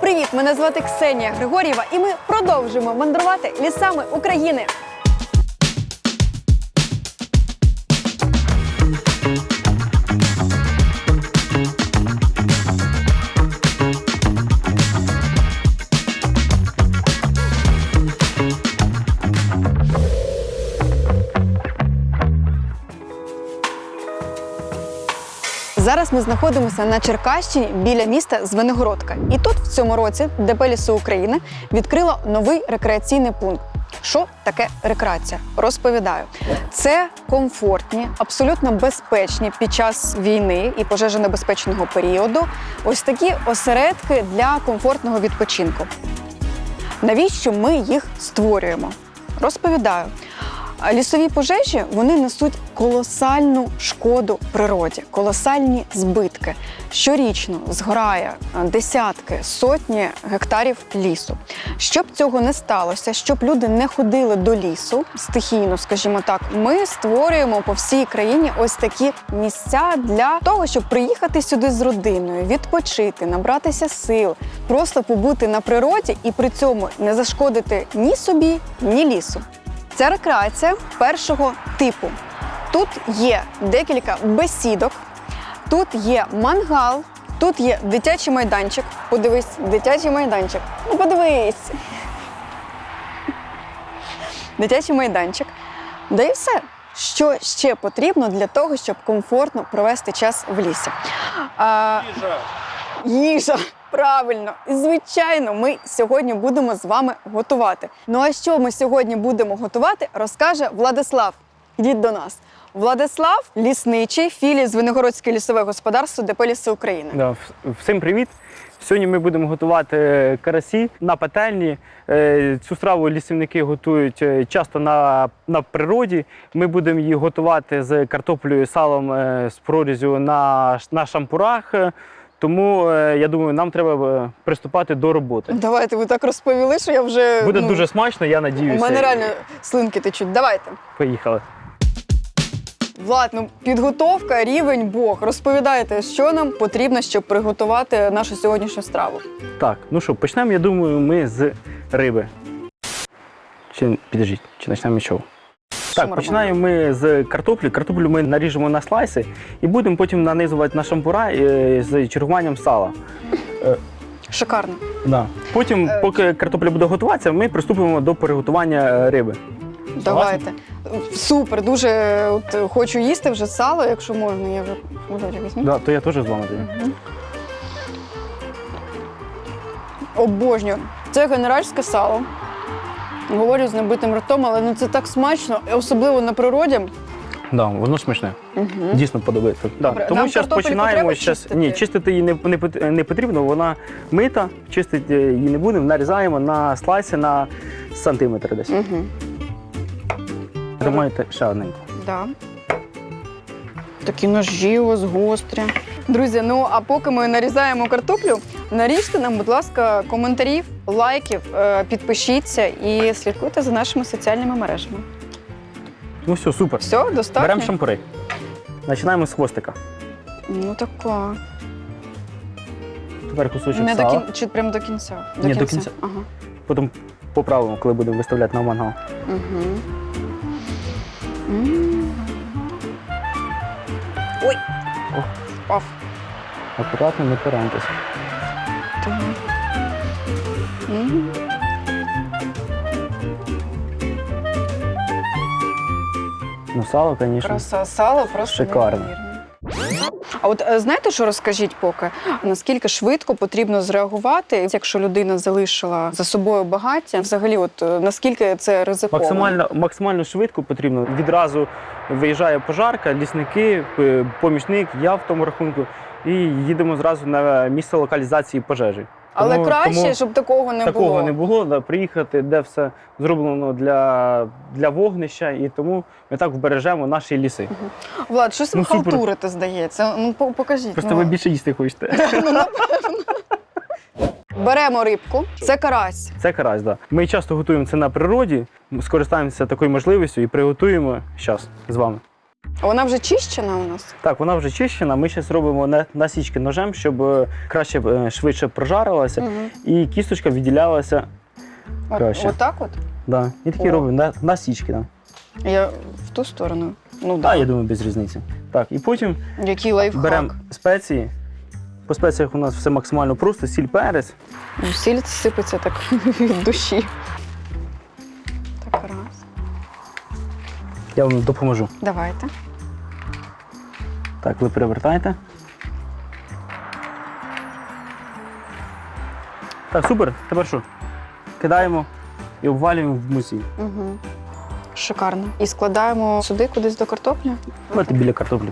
привіт! Мене звати Ксенія Григор'єва, і ми продовжуємо мандрувати лісами України. Зараз ми знаходимося на Черкащині біля міста Звенигородка. І тут в цьому році ДП «Ліси України відкрило новий рекреаційний пункт. Що таке рекреація? Розповідаю. Це комфортні, абсолютно безпечні під час війни і пожежонебезпечного періоду. Ось такі осередки для комфортного відпочинку. Навіщо ми їх створюємо? Розповідаю. Лісові пожежі вони несуть колосальну шкоду природі, колосальні збитки. Щорічно згорає е, десятки, сотні гектарів лісу. Щоб цього не сталося, щоб люди не ходили до лісу стихійно, скажімо так, ми створюємо по всій країні ось такі місця для того, щоб приїхати сюди з родиною, відпочити, набратися сил, просто побути на природі і при цьому не зашкодити ні собі, ні лісу. Це рекреація першого типу. Тут є декілька бесідок, тут є мангал, тут є дитячий майданчик. Подивись, дитячий майданчик. Ну, подивись. Дитячий майданчик. Да і все. Що ще потрібно для того, щоб комфортно провести час в лісі? А, Їжа, правильно. І звичайно, ми сьогодні будемо з вами готувати. Ну а що ми сьогодні будемо готувати, розкаже Владислав. Ідіть до нас. Владислав лісничий, філій Звенигородське лісове господарство ДП «Ліси України. Да, всім привіт! Сьогодні ми будемо готувати карасі на пательні. Е, Цю страву лісівники готують е, часто на, на природі. Ми будемо її готувати з картоплею, салом е, з прорізю на, на шампурах. Тому е, я думаю, нам треба е, приступати до роботи. Давайте ви так розповіли, що я вже Буде ну, дуже смачно, я у мене реально слинки течуть. Давайте. Поїхали. Влад, ну підготовка, рівень Бог. Розповідайте, що нам потрібно, щоб приготувати нашу сьогоднішню страву. Так, ну що, почнемо, я думаю, ми з риби. Чи підождіть, чи почнемо з чого? Що Так, ми починаємо ми з картоплі. Картоплю ми наріжемо на слайси і будемо потім нанизувати на шампура е, з чергуванням сала. Шикарно. Да. Потім, Е, поки картопля буде готуватися, ми приступимо до приготування е, риби. Давайте. Супер, дуже от, хочу їсти вже сало, якщо можна, я вже візьму. Да, то я теж з вами тоді. Мгм. Обожнюю. Це генеральське сало. Говорю з набитим ртом, але ну це так смачно, особливо на природі. Да, воно смачне. Угу. Дійсно подобається. Да. Добре, Тому нам зараз починаємо. Щас... чистити? Ні, чистити її не, не, пот- не потрібно, вона мита, чистити її не будемо, нарізаємо на слайси на сантиметр десь. Угу. Тримайте ще одненько. Да. Такі ножі у вас гострі. Друзі, ну а поки ми нарізаємо картоплю, наріжте нам, будь ласка, коментарів, лайків, е, підпишіться і слідкуйте за нашими соціальними мережами. Ну все, супер. Все, достатньо? Беремо шампури. Починаємо з хвостика. Ну така. Тепер кусочок Не до сала. кін... Чи прямо до кінця? Ні, до кінця. Ага. Потім поправимо, коли будемо виставляти на мангал. Угу. Ой! О. Впав. Акуратно, не пораньтеся. Мгм. Ну, сало, звісно. Краса сало просто Шикарно. неймовірне. А от е, знаєте, що розкажіть поки? Наскільки швидко потрібно зреагувати, якщо людина залишила за собою багаття? Взагалі, от е, наскільки це ризиково? Максимально, максимально швидко потрібно. Відразу виїжджає пожарка, лісники, п- помічник, я в тому рахунку, і їдемо зразу на місце локалізації пожежі. Але Тому- краще, тому щоб такого не такого було. не було. Да, приїхати, де все зроблено для, для вогнища, і тому ми так вбережемо наші ліси. Влад, щось ви Ну, супер. халтурите, здається. Ну по- покажіть. Просто ну. ви більше їсти хочете. Ну, напевно. Беремо рибку, це карась. Це карась, да. Ми часто готуємо це на природі, скористаємося такою можливістю і приготуємо зараз з вами. Вона вже чищена у нас. Так, вона вже чищена. Ми зараз робимо на- насічки ножем, щоб е, краще е, швидше прожарилася Угу. і кісточка відділялася. От, Краще. отак от. Да. І такі О. робимо на, насічки. Да. Я в ту сторону. Ну Да, так. я думаю, без різниці. Так, і потім Який лайфхак. беремо спеції. По спеціях у нас все максимально просто, сіль перець. Сіль сипеться так від душі. Я вам допоможу. Давайте. Так, ви перевертаєте. Так, супер. Тепер що? Кидаємо і обвалюємо в мусі. Угу. Шикарно. І складаємо сюди кудись до картоплі. Давайте біля картоплі.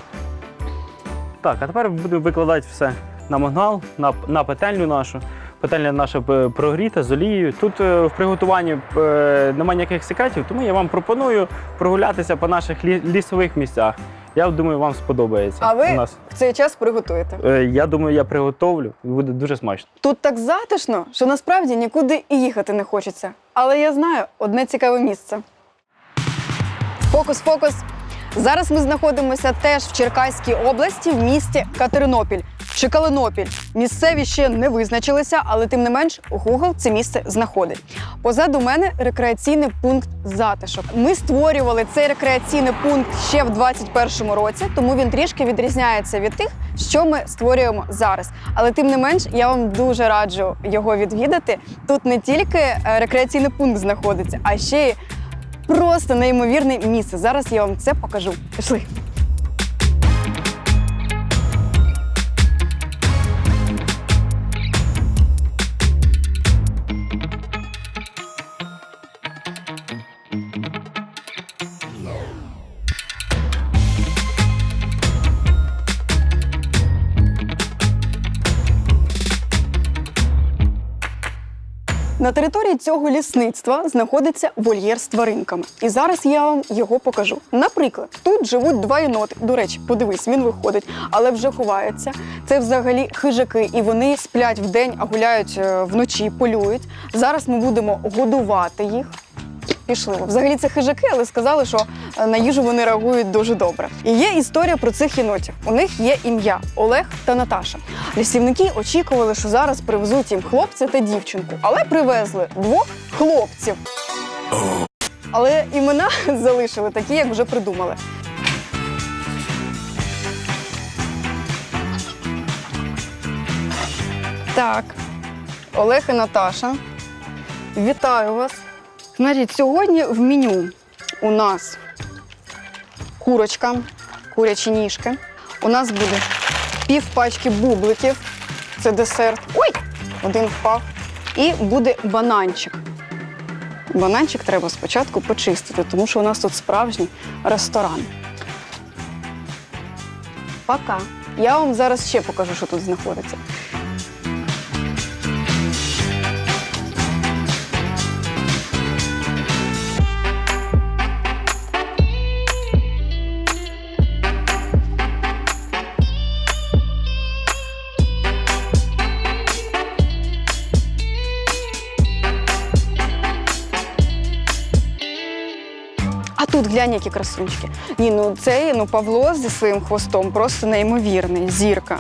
Так, а тепер будемо викладати все на мангал, на, на петельню нашу. Петельня наша е, прогріта з олією. Тут е, в приготуванні е, немає ніяких секретів, тому я вам пропоную прогулятися по наших лі- лісових місцях. Я думаю, вам сподобається. А ви? У нас. В цей час приготуєте. Я думаю, я приготовлю і буде дуже смачно. Тут так затишно, що насправді нікуди і їхати не хочеться. Але я знаю одне цікаве місце. Фокус, фокус. Зараз ми знаходимося теж в Черкаській області в місті Катеринопіль чи Калинопіль. Місцеві ще не визначилися, але тим не менш Google це місце знаходить. Позаду мене рекреаційний пункт затишок. Ми створювали цей рекреаційний пункт ще в 2021 році, тому він трішки відрізняється від тих, що ми створюємо зараз. Але тим не менш, я вам дуже раджу його відвідати. Тут не тільки е, рекреаційний пункт знаходиться, а ще й просто неймовірне місце. Зараз я вам це покажу. Пішли. На території цього лісництва знаходиться вольєр з тваринками. І зараз я вам його покажу. Наприклад, тут живуть два єноти. До речі, подивись, він виходить, але вже ховається. Це взагалі хижаки, і вони сплять вдень, а гуляють е, вночі, полюють. Зараз ми будемо годувати їх. Пішли. Взагалі це хижаки, але сказали, що е, на їжу вони реагують дуже добре. І є історія про цих єнотів. У них є ім'я Олег та Наташа. Лісівники очікували, що зараз привезуть їм хлопця та дівчинку, але привезли двох хлопців. Але імена залишили такі, як вже придумали. Так, Олег і Наташа. Вітаю вас. Значить, сьогодні в меню у нас курочка, курячі ніжки. У нас буде пів пачки бубликів. Це десерт. Ой! Один впав. І буде бананчик. Бананчик треба спочатку почистити, тому що у нас тут справжній ресторан. Пока. Я вам зараз ще покажу, що тут знаходиться. Глянь, які красунчики. Ні, ну цей ну Павло зі своїм хвостом просто неймовірний. Зірка.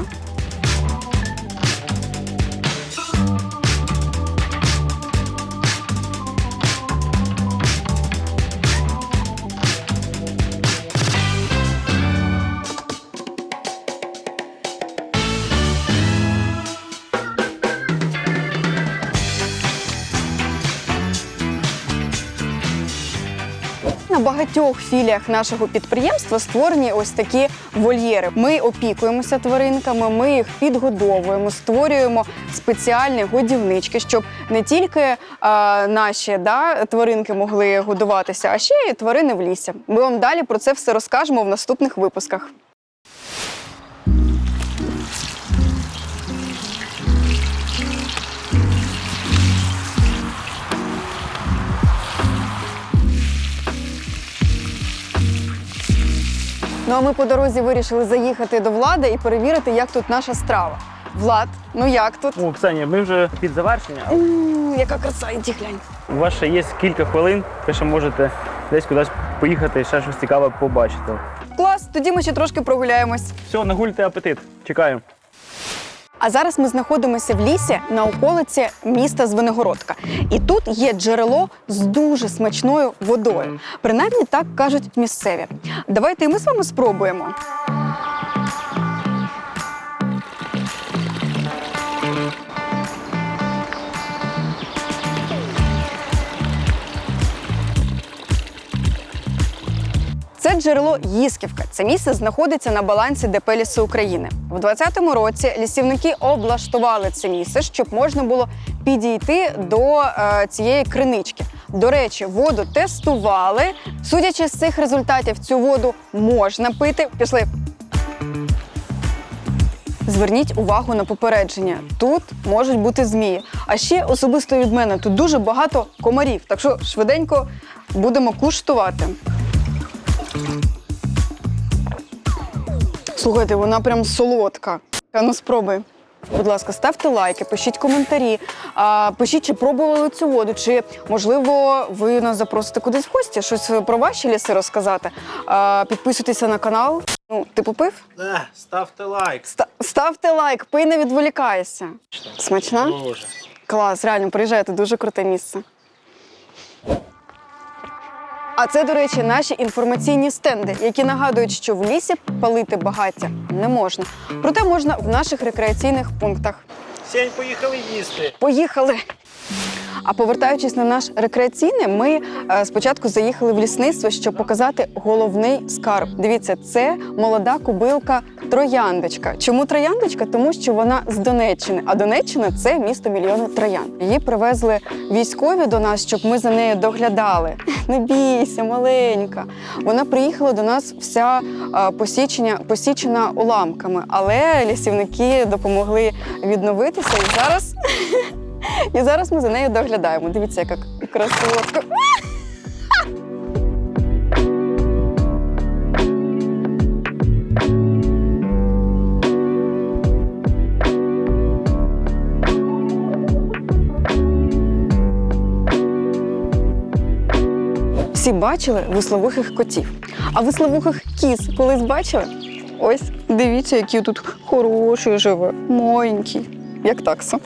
Багатьох філіях нашого підприємства створені ось такі вольєри. Ми опікуємося тваринками, ми їх підгодовуємо, створюємо спеціальні годівнички, щоб не тільки е, наші да, тваринки могли годуватися, а ще й тварини в лісі. Ми вам далі про це все розкажемо в наступних випусках. Ну а ми по дорозі вирішили заїхати до влади і перевірити, як тут наша страва. Влад, ну як тут? О, Ксенія, ми вже під завершення. але У, яка краса, іди глянь. У вас ще є кілька хвилин, ви ще можете десь кудись поїхати і ще щось цікаве побачити. Клас! тоді ми ще трошки прогуляємось. Все, нагульте апетит. Чекаємо. А зараз ми знаходимося в лісі на околиці міста Звенигородка. І тут є джерело з дуже смачною водою. Принаймні так кажуть місцеві. Давайте і ми з вами спробуємо. Джерело Їсківка. Це місце знаходиться на балансі ДП «Ліси України. В 2020 році лісівники облаштували це місце, щоб можна було підійти до е, цієї кринички. До речі, воду тестували. Судячи з цих результатів, цю воду можна пити. Пішли. Зверніть увагу на попередження. Тут можуть бути змії. А ще особисто від мене тут дуже багато комарів. Так що швиденько будемо куштувати. Слухайте, вона прям солодка. А ну спробуй. Будь ласка, ставте лайки, пишіть коментарі, а, пишіть, чи пробували цю воду, чи можливо ви нас запросите кудись в гості, щось про ваші ліси розказати. А, підписуйтеся на канал. Ну, ти попив? Да, ставте лайк. Ста- ставте лайк, пий не відволікайся. Смачна? Дуже. Клас, реально, приїжджайте, дуже круте місце. А це, до речі, наші інформаційні стенди, які нагадують, що в лісі палити багаття не можна. Проте можна в наших рекреаційних пунктах. Сень, поїхали їсти. Поїхали! А повертаючись на наш рекреаційний, ми е, спочатку заїхали в лісництво, щоб показати головний скарб. Дивіться, це молода кубилка Трояндочка. Чому Трояндочка? Тому що вона з Донеччини, а Донеччина це місто мільйони троян. Її привезли військові до нас, щоб ми за нею доглядали. Не бійся, маленька. Вона приїхала до нас вся е, посічення, посічена уламками, але лісівники допомогли відновитися і зараз. І зараз ми за нею доглядаємо. Дивіться, яка красотка. Всі бачили висловухих котів. А висловухих кіз колись бачили? Ось, дивіться, який тут хороший живе, маленький, як такса.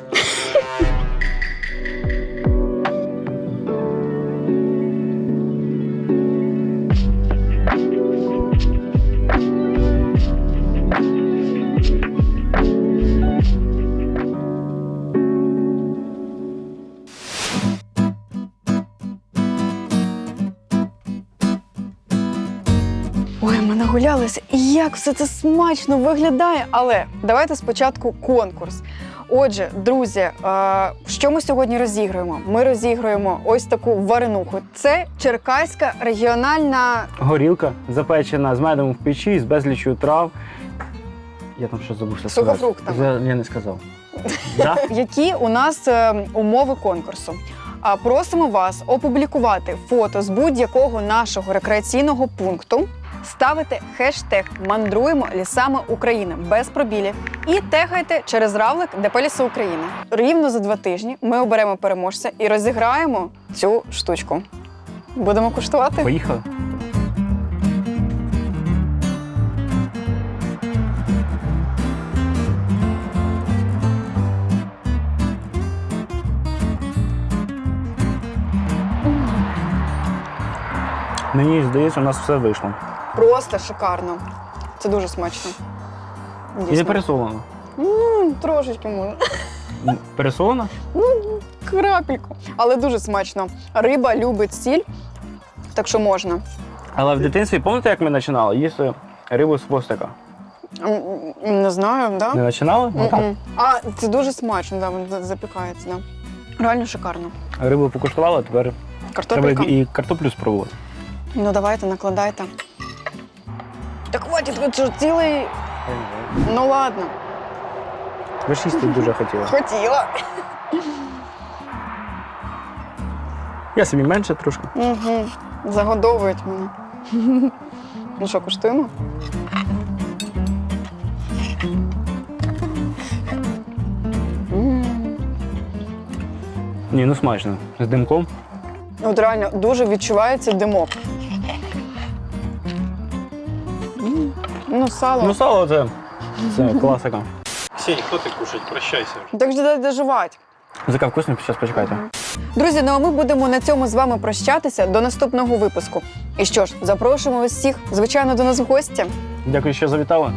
І як все це смачно виглядає. Але давайте спочатку конкурс. Отже, друзі, е, що ми сьогодні розігруємо? Ми розігруємо ось таку варенуху. Це Черкаська регіональна Горілка запечена з медом в печі, з безлічю трав. Я там щось забувся сказати. Сухофруктами. Я, не сказав. Да? Які у нас е, умови конкурсу? А просимо вас опублікувати фото з будь-якого нашого рекреаційного пункту, ставити хештег Мандруємо лісами України без пробілів і тегайте через равлик ДП «Ліси України. Рівно за два тижні ми оберемо переможця і розіграємо цю штучку. Будемо куштувати. Поїхали. Мені здається, у нас все вийшло. Просто шикарно. Це дуже смачно. І не Дійсно. пересолено. М, Трошечки може. Пересолено? Крапельку. Але дуже смачно. Риба любить сіль, так що можна. Але в дитинстві, пам'ятаєте, як ми починали? Їсти рибу з хвостика. М, м, Не знаю, да? Не починали? Ну, так. М-м. А, це дуже смачно, да, за- запікається. Да. Реально шикарно. Рибу покуштували, тепер треба Картопелька. і картоплю спробувати. Ну давайте, накладайте. Так хватить, ви що, цілий. Ну ладно, Ви ж їсти дуже хотіли. хотіла. Я собі менше трошки. Угу. Загодовують мене. Ну що, куштуємо? Ні, ну смачно. З димком. От реально дуже відчувається димок. Ну, сало. Ну, сало це, це класика. Сінь, хто ти кушать? Прощайся. Так же дай доживати. Зика вкусно, зараз почекайте. Друзі, ну а ми будемо на цьому з вами прощатися до наступного випуску. І що ж, запрошуємо вас всіх, звичайно, до нас в гості. Дякую, що завітали.